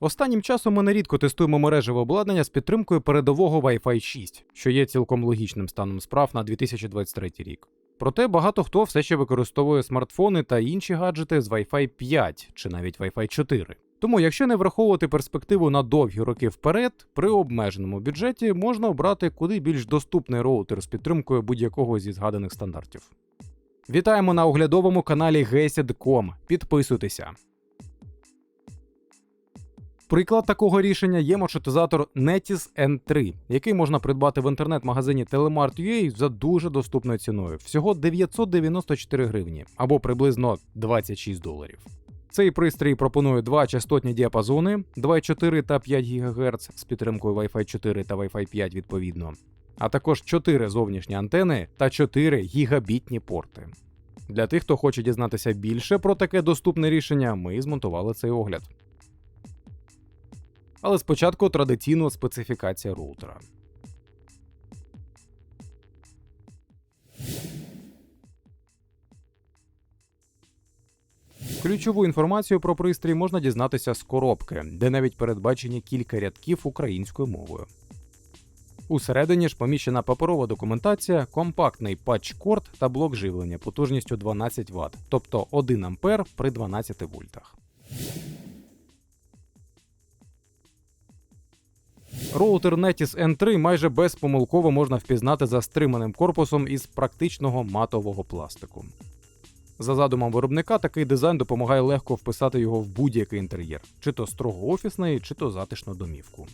Останнім часом ми нерідко тестуємо мережеве обладнання з підтримкою передового Wi-Fi 6, що є цілком логічним станом справ на 2023 рік. Проте багато хто все ще використовує смартфони та інші гаджети з Wi-Fi 5 чи навіть Wi-Fi 4. Тому, якщо не враховувати перспективу на довгі роки вперед, при обмеженому бюджеті можна обрати куди більш доступний роутер з підтримкою будь-якого зі згаданих стандартів. Вітаємо на оглядовому каналі GESED.com. Підписуйтеся. Приклад такого рішення є маршрутизатор Netis N3, який можна придбати в інтернет-магазині Telemart.ua за дуже доступною ціною всього 994 гривні або приблизно 26 доларів. Цей пристрій пропонує два частотні діапазони 2,4 та 5 ГГц з підтримкою Wi-Fi 4 та Wi-Fi 5 відповідно, а також 4 зовнішні антени та 4 гігабітні порти. Для тих, хто хоче дізнатися більше про таке доступне рішення, ми змонтували цей огляд. Але спочатку традиційно специфікація роутера. Ключову інформацію про пристрій можна дізнатися з коробки, де навіть передбачені кілька рядків українською мовою. Усередині ж поміщена паперова документація, компактний патч-корд та блок живлення потужністю 12 Вт, тобто 1 А при 12 вольтах. Роутер Netis N3 майже безпомилково можна впізнати за стриманим корпусом із практичного матового пластику. За задумом виробника, такий дизайн допомагає легко вписати його в будь-який інтер'єр, чи то строго офісний, чи то затишну домівку.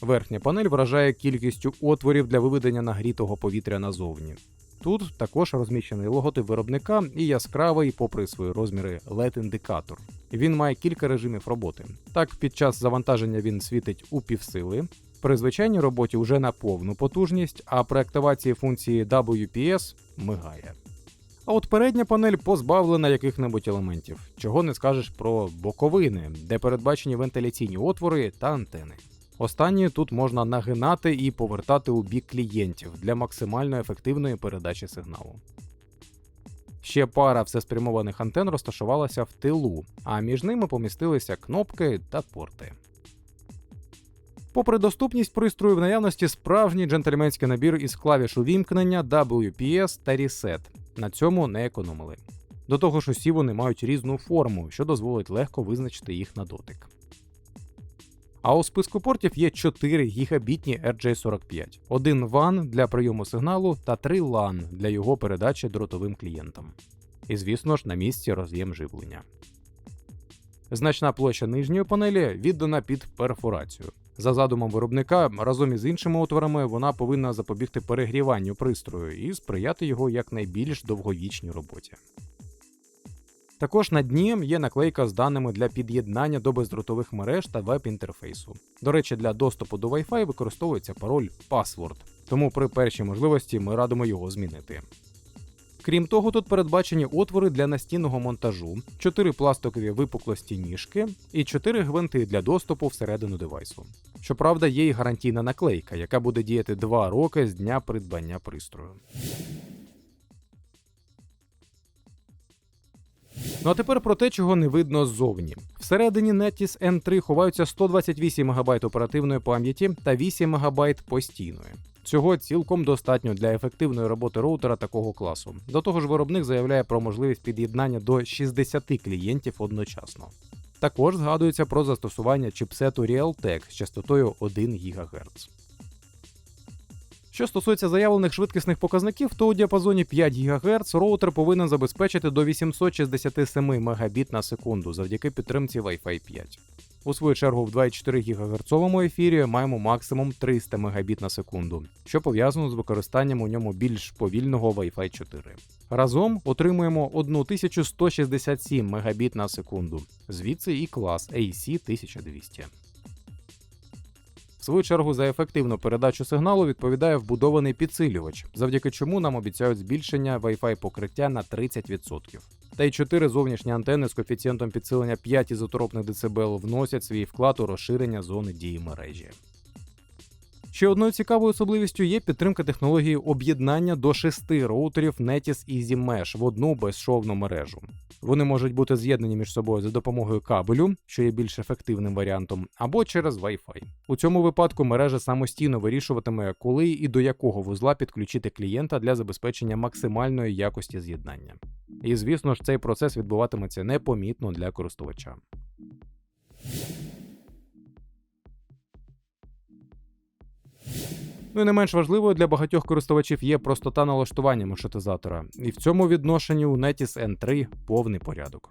Верхня панель вражає кількістю отворів для виведення нагрітого повітря назовні. Тут також розміщений логотип виробника і яскравий, попри свої розміри, LED-індикатор. Він має кілька режимів роботи. Так, під час завантаження він світить у півсили, при звичайній роботі вже на повну потужність, а при активації функції WPS мигає. А от передня панель позбавлена яких-небудь елементів, чого не скажеш про боковини, де передбачені вентиляційні отвори та антени. Останні тут можна нагинати і повертати у бік клієнтів для максимально ефективної передачі сигналу. Ще пара всеспрямованих антен розташувалася в тилу, а між ними помістилися кнопки та порти. Попри доступність пристрою в наявності справжній джентльменський набір із клавіш увімкнення, WPS та Reset. На цьому не економили. До того ж, усі вони мають різну форму, що дозволить легко визначити їх на дотик. А у списку портів є 4 гігабітні RJ45, один WAN для прийому сигналу та 3 LAN для його передачі дротовим клієнтам. І, звісно ж, на місці роз'єм живлення. Значна площа нижньої панелі віддана під перфорацію. За задумом виробника, разом із іншими отворами вона повинна запобігти перегріванню пристрою і сприяти його якнайбільш довговічній роботі. Також на дні є наклейка з даними для під'єднання до бездротових мереж та веб-інтерфейсу. До речі, для доступу до Wi-Fi використовується пароль Password, тому при першій можливості ми радимо його змінити. Крім того, тут передбачені отвори для настінного монтажу, 4 пластикові випуклості ніжки і 4 гвинти для доступу всередину девайсу. Щоправда, є і гарантійна наклейка, яка буде діяти 2 роки з дня придбання пристрою. Ну а тепер про те, чого не видно ззовні. Всередині Netis N3 ховаються 128 МБ оперативної пам'яті та 8 МБ постійної. Цього цілком достатньо для ефективної роботи роутера такого класу. До того ж, виробник заявляє про можливість під'єднання до 60 клієнтів одночасно. Також згадується про застосування чіпсету Realtek з частотою 1 ГГц. Що стосується заявлених швидкісних показників, то у діапазоні 5 ГГц роутер повинен забезпечити до 867 Мбіт на секунду завдяки підтримці Wi-Fi 5. У свою чергу в 2,4 ГГц ефірі маємо максимум 300 Мбіт на секунду, що пов'язано з використанням у ньому більш повільного Wi-Fi 4. Разом отримуємо 1167 Мбіт на секунду, звідси і клас AC 1200. Свою чергу за ефективну передачу сигналу відповідає вбудований підсилювач, завдяки чому нам обіцяють збільшення Wi-Fi покриття на 30%. Та й чотири зовнішні антени з коефіцієнтом підсилення 5 ізотропних дБ вносять свій вклад у розширення зони дії мережі. Ще одною цікавою особливістю є підтримка технології об'єднання до шести роутерів Netis Easy Mesh в одну безшовну мережу. Вони можуть бути з'єднані між собою за допомогою кабелю, що є більш ефективним варіантом, або через Wi-Fi. У цьому випадку мережа самостійно вирішуватиме, коли і до якого вузла підключити клієнта для забезпечення максимальної якості з'єднання. І звісно ж, цей процес відбуватиметься непомітно для користувача. Ну і не менш важливою для багатьох користувачів є простота налаштування маршрутизатора, і в цьому відношенні у Netis N3 повний порядок.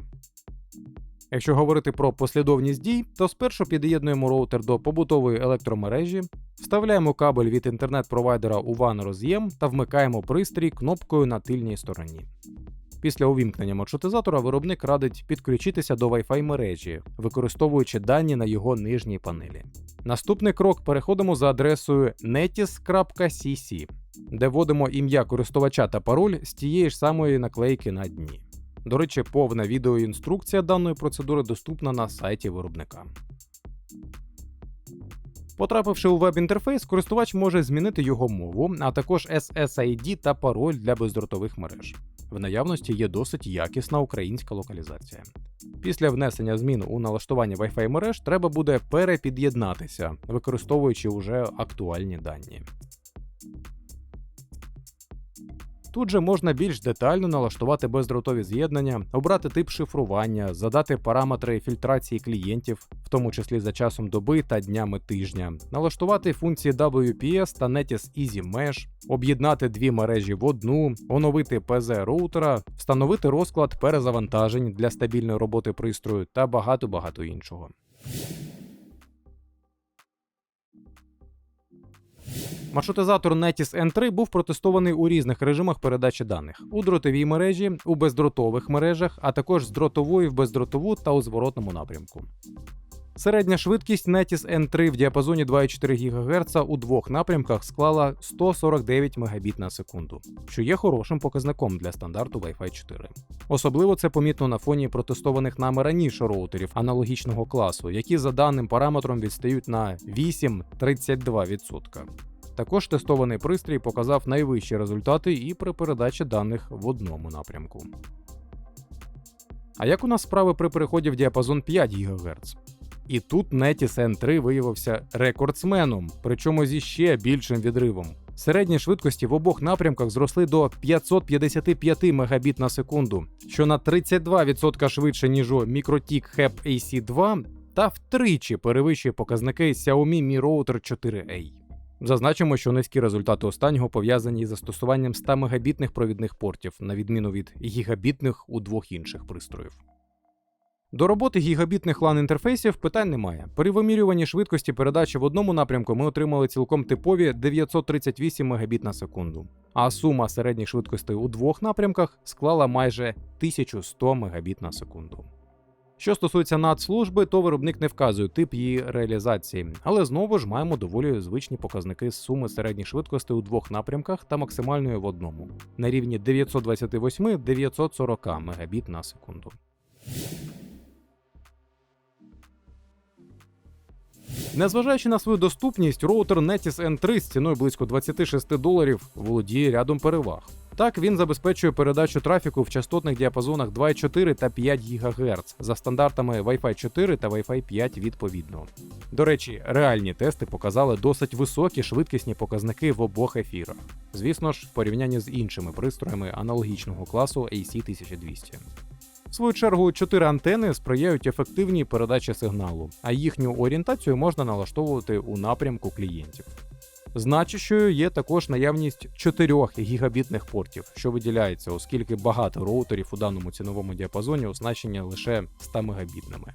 Якщо говорити про послідовність дій, то спершу під'єднуємо роутер до побутової електромережі, вставляємо кабель від інтернет-провайдера у WAN роз'єм та вмикаємо пристрій кнопкою на тильній стороні. Після увімкнення маршрутизатора виробник радить підключитися до Wi-Fi мережі, використовуючи дані на його нижній панелі. Наступний крок переходимо за адресою netis.cc, де вводимо ім'я користувача та пароль з тієї ж самої наклейки на дні. До речі, повна відеоінструкція даної процедури доступна на сайті виробника. Потрапивши у веб-інтерфейс, користувач може змінити його мову, а також SSID та пароль для бездротових мереж. В наявності є досить якісна українська локалізація. Після внесення змін у налаштування Wi-Fi мереж треба буде перепід'єднатися, використовуючи уже актуальні дані. Тут же можна більш детально налаштувати бездротові з'єднання, обрати тип шифрування, задати параметри фільтрації клієнтів, в тому числі за часом доби та днями тижня, налаштувати функції WPS та Netis Easy Mesh, об'єднати дві мережі в одну, оновити PZ роутера, встановити розклад перезавантажень для стабільної роботи пристрою та багато-багато іншого. Маршрутизатор Netis N3 був протестований у різних режимах передачі даних у дротовій мережі, у бездротових мережах, а також з дротової в бездротову та у зворотному напрямку. Середня швидкість Netis N3 в діапазоні 2,4 ГГц у двох напрямках склала 149 Мбіт на секунду, що є хорошим показником для стандарту Wi-Fi 4. Особливо це помітно на фоні протестованих нами раніше роутерів аналогічного класу, які за даним параметром відстають на 8-32%. Також тестований пристрій показав найвищі результати і при передачі даних в одному напрямку. А як у нас справи при переході в діапазон 5 ГГц? І тут Netis N3 виявився рекордсменом, причому зі ще більшим відривом. Середні швидкості в обох напрямках зросли до 555 Мбіт на секунду, що на 32% швидше, ніж у MikroTik HEP AC2 та втричі перевищує показники Xiaomi Mi Router 4A. Зазначимо, що низькі результати останнього пов'язані із застосуванням 100 мегабітних провідних портів, на відміну від гігабітних у двох інших пристроїв. До роботи гігабітних LAN інтерфейсів питань немає. При вимірюванні швидкості передачі в одному напрямку ми отримали цілком типові 938 Мбіт на секунду, а сума середніх швидкостей у двох напрямках склала майже 1100 Мбіт на секунду. Що стосується надслужби, то виробник не вказує тип її реалізації, але знову ж маємо доволі звичні показники суми середніх швидкостей у двох напрямках та максимальної в одному на рівні 928-940 Мбіт на секунду. Незважаючи на свою доступність, роутер Netis N3 з ціною близько 26 доларів володіє рядом переваг. Так, він забезпечує передачу трафіку в частотних діапазонах 2,4 та 5 ГГц за стандартами Wi-Fi 4 та Wi-Fi 5 відповідно. До речі, реальні тести показали досить високі швидкісні показники в обох ефірах. Звісно ж, в порівнянні з іншими пристроями аналогічного класу AC1200. Свою чергу, чотири антени сприяють ефективній передачі сигналу, а їхню орієнтацію можна налаштовувати у напрямку клієнтів. Значущою є також наявність 4 гігабітних портів, що виділяється, оскільки багато роутерів у даному ціновому діапазоні оснащені лише 100 мегабітними.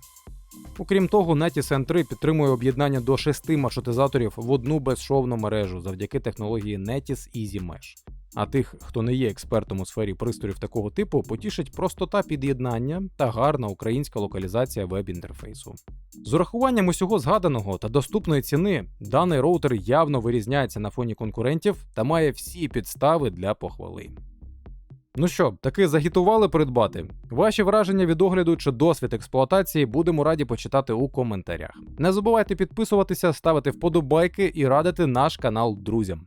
Окрім того, Netis N3 підтримує об'єднання до 6 маршрутизаторів в одну безшовну мережу завдяки технології Netis Easy Mesh. А тих, хто не є експертом у сфері пристроїв такого типу, потішить простота під'єднання та гарна українська локалізація веб-інтерфейсу. З урахуванням усього згаданого та доступної ціни, даний роутер явно вирізняється на фоні конкурентів та має всі підстави для похвали. Ну що, таки загітували придбати? Ваші враження від огляду чи досвід експлуатації будемо раді почитати у коментарях. Не забувайте підписуватися, ставити вподобайки і радити наш канал друзям.